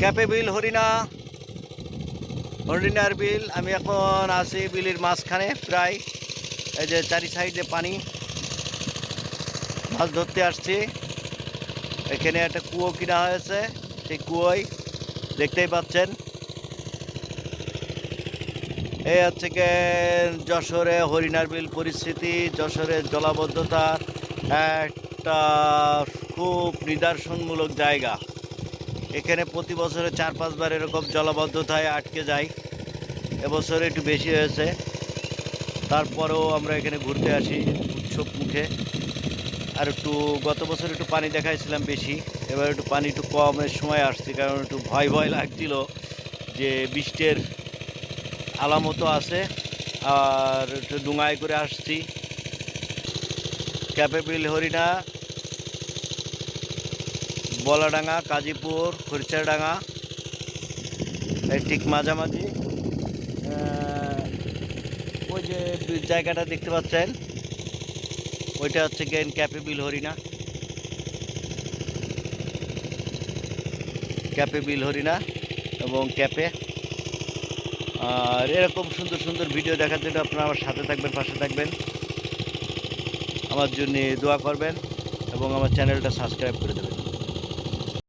ক্যাপে বিল, হরিণা। হরিণার বিল, আমি এখন আছি বিলের মাঝখানে প্রায়। এই যে চারি সাইডে পানি, মাছ ধরতে আসছি। এখানে একটা কুয়ো কিনা হয়েছে, সেই কুয়োয় দেখতেই পাচ্ছেন। এই হচ্ছে গিয়ে যশোরে হরিণার বিল পরিস্থিতি যশোরের জলাবদ্ধতার একটা খুব নিদর্শনমূলক জায়গা। এখানে প্রতি বছরে চার, পাঁচবার এরকম জলাবদ্ধতায় আটকে যায় এবছর একটু বেশি হয়েছে। তারপরেও আমরা এখানে ঘুরতে আসি উৎসব মুখে। আর একটু, গত বছর একটু পানি দেখাইছিলাম বেশি। এবার একটু পানি একটু কমের সময় আসছি, কারণ একটু ভয় ভয় লাগছিল যে বৃষ্টির আলামতো আছে। আর একটু ডুঙায় করে আসছি। ক্যাপেবিল হরিণা বলাডাঙ্গা, কাজীপুর খরিচারডাঙ্গা এই ঠিক মাঝামাঝি। ওই যে জায়গাটা দেখতে পাচ্ছেন? ওইটা হচ্ছে গেন ক্যাপেবিল হরিণা। ক্যাপেবিল হরিণা এবং ক্যাপে আর এরকম সুন্দর সুন্দর ভিডিও দেখার জন্য আপনারা আমার সাথে থাকবেন, পাশে থাকবেন। আমার জন্য দোয়া করবেন এবং আমার চ্যানেলটা সাবস্ক্রাইব করে দেবেন।